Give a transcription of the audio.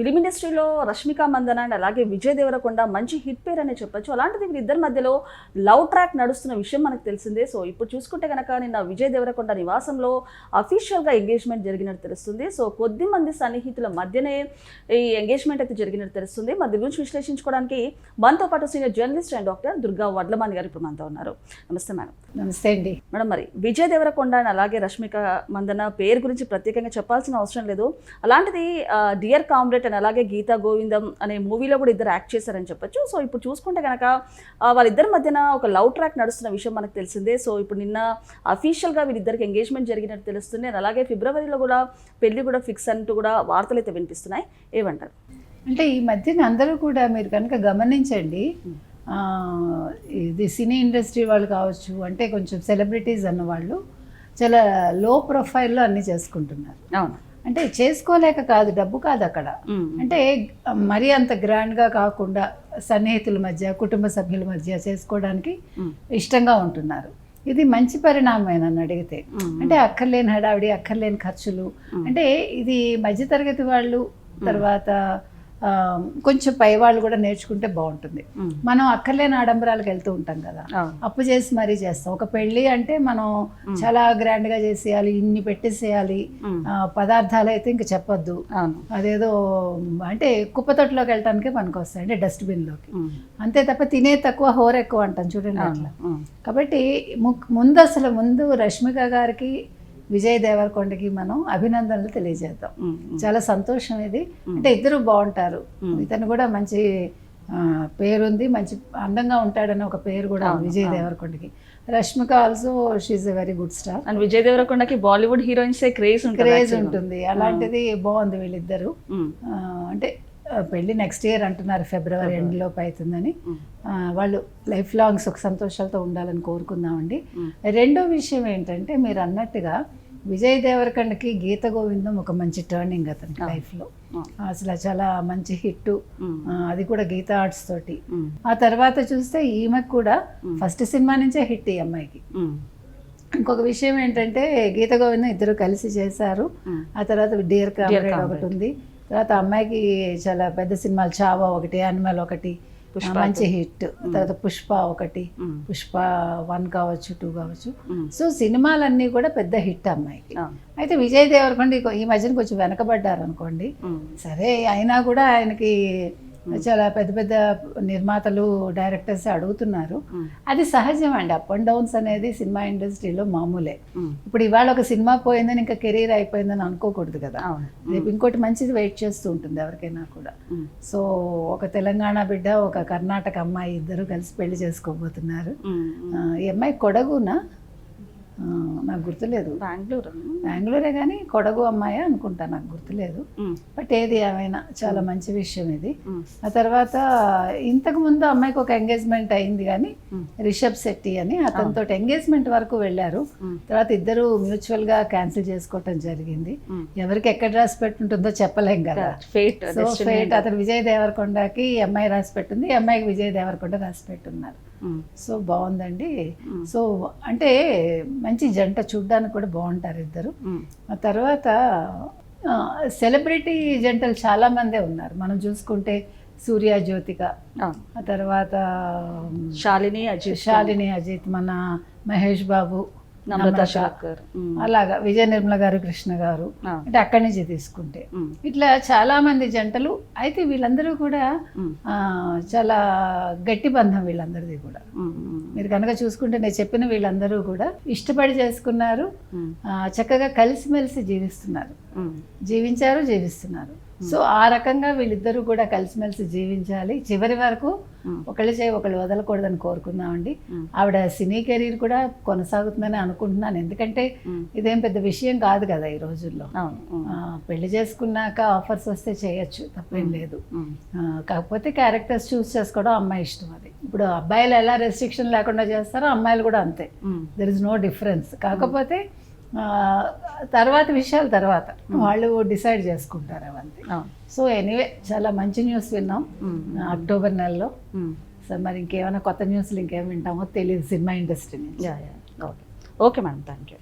Film ఇండస్ట్రీలో Rashmika Mandanna and అలాగే విజయ్ దేవరకొండ మంచి హిట్ పేరు అనే చెప్పొచ్చు. అలాంటిది వీరిద్దరి మధ్యలో లవ్ ట్రాక్ నడుస్తున్న విషయం మనకు తెలిసిందే. సో ఇప్పుడు చూసుకుంటే కనుక నిన్న విజయ్ దేవరకొండ నివాసంలో అఫీషియల్గా ఎంగేజ్మెంట్ జరిగినట్టు తెలుస్తుంది. సో కొద్ది మంది సన్నిహితుల మధ్యనే ఈ ఎంగేజ్మెంట్ అయితే జరిగినట్టు తెలుస్తుంది. మరి దీని గురించి విశ్లేషించుకోవడానికి మనతో పాటు senior journalist and doctor Durga Vadlamani గారు ఇప్పుడు మనతో ఉన్నారు. నమస్తే మేడం. నమస్తే అండి. మేడం మరి విజయ్ దేవరకొండ and అలాగే రష్మిక మందన పేరు గురించి ప్రత్యేకంగా చెప్పాల్సిన అవసరం లేదు. అలాంటిది డియర్ కామ్రేడ్ అండ్ అలాగే గీతా గోవిందం అనే మూవీలో కూడా ఇద్దరు యాక్ట్ చేశారని చెప్పొచ్చు. సో ఇప్పుడు చూసుకుంటే కనుక వాళ్ళిద్దరి మధ్యన ఒక లవ్ ట్రాక్ నడుస్తున్న విషయం మనకు తెలిసిందే. సో ఇప్పుడు నిన్న అఫీషియల్గా వీళ్ళిద్దరికి ఎంగేజ్మెంట్ జరిగినట్టు తెలుస్తుంది. and అలాగే ఫిబ్రవరిలో కూడా పెళ్ళి కూడా ఫిక్స్ అంటూ కూడా వార్తలు అయితే వినిపిస్తున్నాయి. ఏమంటారు? అంటే ఈ మధ్యన అందరూ కూడా మీరు కనుక గమనించండి ఇది సినీ ఇండస్ట్రీ వాళ్ళు కావచ్చు అంటే కొంచెం సెలబ్రిటీస్ అన్న వాళ్ళు చాలా లో ప్రొఫైల్లో అన్నీ చేసుకుంటున్నారు. అవును. అంటే చేసుకోలేక కాదు డబ్బు కాదు అక్కడ. అంటే మరీ అంత గ్రాండ్గా కాకుండా సన్నిహితుల మధ్య కుటుంబ సభ్యుల మధ్య చేసుకోవడానికి. ఇష్టంగా ఉంటున్నారు ఇది మంచి పరిణామమే నన్ను అడిగితే. అంటే అక్కర్లేని హడావిడి అక్కర్లేని ఖర్చులు అంటే ఇది మధ్యతరగతి వాళ్ళు తర్వాత కొంచెం పై వాళ్ళు కూడా నేర్చుకుంటే బాగుంటుంది. మనం అక్కర్లేని ఆడంబరాలకు వెళ్తూ ఉంటాం కదా. అప్పు చేసి మరీ చేస్తాం. ఒక పెళ్ళి అంటే మనం చాలా గ్రాండ్గా చేసేయాలి ఇన్ని పెట్టేసేయాలి. పదార్థాలు అయితే ఇంక చెప్పొద్దు. అదేదో అంటే కుప్పతొట్టులోకి వెళ్ళటానికే పనికొస్తాయి అంటే డస్ట్బిన్లోకి. అంతే తప్ప తినే తక్కువ హోర్ ఎక్కువ అంటాం చూడండి అట్లా. కాబట్టి ముందు అసలు ముందు రష్మిక గారికి విజయ్ దేవరకొండకి మనం అభినందనలు తెలియజేద్దాం. చాలా సంతోషం ఇది. అంటే ఇద్దరు బాగుంటారు. ఇతను కూడా మంచి పేరుంది మంచి అందంగా ఉంటాడని ఒక పేరు కూడా Vijay దేవరకొండకి. Rashmika also she a very good star and Vijay దేవరకొండకి Bollywood heroines craze ఉంటుంది క్రేజ్. ఉంటుంది. అలాంటిది బాగుంది వీళ్ళిద్దరు. అంటే పెళ్ళి నెక్స్ట్ ఇయర్ అంటున్నారు ఫిబ్రవరి ఎండ్ లోపు అవుతుందని వాళ్ళు లైఫ్ లాంగ్ సుఖ సంతోషాలతో ఉండాలని కోరుకుందామండి. రెండో విషయం ఏంటంటే మీరు అన్నట్టుగా విజయ్ దేవరకొండకి గీత గోవిందం ఒక మంచి టర్నింగ్ అతనికి లైఫ్లో. అసలు చాలా మంచి హిట్. అది కూడా గీత ఆర్ట్స్ తోటి. ఆ తర్వాత చూస్తే ఈమెకు కూడా ఫస్ట్ సినిమా నుంచే హిట్ ఈ అమ్మాయికి మ్మ్. ఇంకొక విషయం ఏంటంటే గీత గోవిందం ఇద్దరు కలిసి చేశారు. ఆ తర్వాత డియర్ కామ్రేడ్. ఒకటి ఉంది తర్వాత అమ్మాయికి చాలా పెద్ద సినిమాలు చావా ఒకటి యానిమల్ ఒకటి పుష్ప మంచి హిట్ తర్వాత పుష్ప ఒకటి. పుష్ప వన్ కావచ్చు టూ కావచ్చు. సో సినిమాలన్నీ కూడా పెద్ద హిట్ అమ్మాయికి. అయితే విజయ్ దేవరకొండ ఈ- మధ్యన కొంచెం వెనకబడ్డారు అనుకోండి. సరే అయినా కూడా ఆయనకి చాలా పెద్ద పెద్ద నిర్మాతలు డైరెక్టర్స్ అడుగుతున్నారు. అది సహజం అండి. అప్ అండ్ డౌన్స్ అనేది సినిమా ఇండస్ట్రీలో మామూలే. మ్మ్. ఇప్పుడు ఇవాళ ఒక సినిమా పోయిందని ఇంకా కెరీర్ అయిపోయిందని అనుకోకూడదు కదా. రేపు ఇంకోటి మంచిది వెయిట్ చేస్తూ ఉంటుంది ఎవరికైనా కూడా. సో ఒక తెలంగాణ బిడ్డ ఒక కర్ణాటక అమ్మాయి ఇద్దరు కలిసి పెళ్ళి చేసుకోబోతున్నారు. ఈ అమ్మాయి కొడగునా? నాకు గుర్తులేదు బెంగళూరు బెంగళూరే కానీ కొడగు అమ్మాయి అనుకుంటా నాకు గుర్తులేదు. బట్ ఏది ఏమైనా చాలా మంచి విషయం ఇది. ఆ తర్వాత ఇంతకు ముందు అమ్మాయికి ఒక ఎంగేజ్మెంట్ అయింది కానీ. రిషబ్ శెట్టి అని అతనితో ఎంగేజ్మెంట్ వరకు వెళ్ళారు. తర్వాత ఇద్దరు మ్యూచువల్గా క్యాన్సిల్ చేసుకోవటం జరిగింది. ఎవరికి ఎక్కడ రాసి పెట్టుంటుందో చెప్పలేం కదా ఫేట్ సో ఫేట్ అతను విజయ్ దేవరకొండకి అమ్మాయి రాసి పెట్టింది అమ్మాయికి విజయ్ దేవరకొండ రాసి పెట్టున్నారు సో బాగుందండి. సో అంటే మంచి జంట చూడ్డానికి కూడా బాగుంటారు ఇద్దరు. ఆ తర్వాత సెలబ్రిటీ జంటలు చాలా మందే ఉన్నారు. మనం చూసుకుంటే సూర్య జ్యోతిక ఆ తర్వాత శాలిని అజిత్. శాలిని అజిత్ మన మహేష్ బాబు నమ్రత. అలాగా విజయ నిర్మల గారు కృష్ణ గారు. అంటే అక్కడి నుంచి తీసుకుంటే. ఇట్లా చాలా మంది జంటలు అయితే వీళ్ళందరూ కూడా చాలా గట్టి బంధం వీళ్ళందరిది కూడా. మీరు కనుక చూసుకుంటే నేను చెప్పిన వీళ్ళందరూ కూడా ఇష్టపడి చేసుకున్నారు చక్కగా కలిసిమెలిసి జీవిస్తున్నారు. జీవించారు జీవిస్తున్నారు. సో ఆ రకంగా వీళ్ళిద్దరూ కూడా కలిసిమెలిసి జీవించాలి. చివరి వరకు. ఒకళ్ళు చేయి ఒకళ్ళు వదలకూడదని కోరుకుందామండి. ఆవిడ సినీ కెరీర్ కూడా కొనసాగుతుందని అనుకుంటున్నాను. ఎందుకంటే. ఇదేం పెద్ద విషయం కాదు కదా ఈ రోజుల్లో. పెళ్ళి చేసుకున్నాక ఆఫర్స్ వస్తే చేయొచ్చు తప్పేం లేదు. కాకపోతే క్యారెక్టర్స్ చూస్ చేసుకోవడం అమ్మాయి ఇష్టం అది. ఇప్పుడు అబ్బాయిలు ఎలా రెస్ట్రిక్షన్ లేకుండా చేస్తారో అమ్మాయిలు కూడా అంతే. దెర్ ఇస్ నో డిఫరెన్స్ కాకపోతే తర్వాత విషయాలు తర్వాత. వాళ్ళు డిసైడ్ చేసుకుంటారు అవన్నీ. అవును సో ఎనీవే చాలా మంచి న్యూస్ విన్నాం. అక్టోబర్ నెలలో. సో మరి ఇంకేమైనా కొత్త న్యూస్లు ఇంకేం వింటామో తెలియదు సినిమా ఇండస్ట్రీ నుంచి. Yeah yeah. Okay. Okay madam. Thank you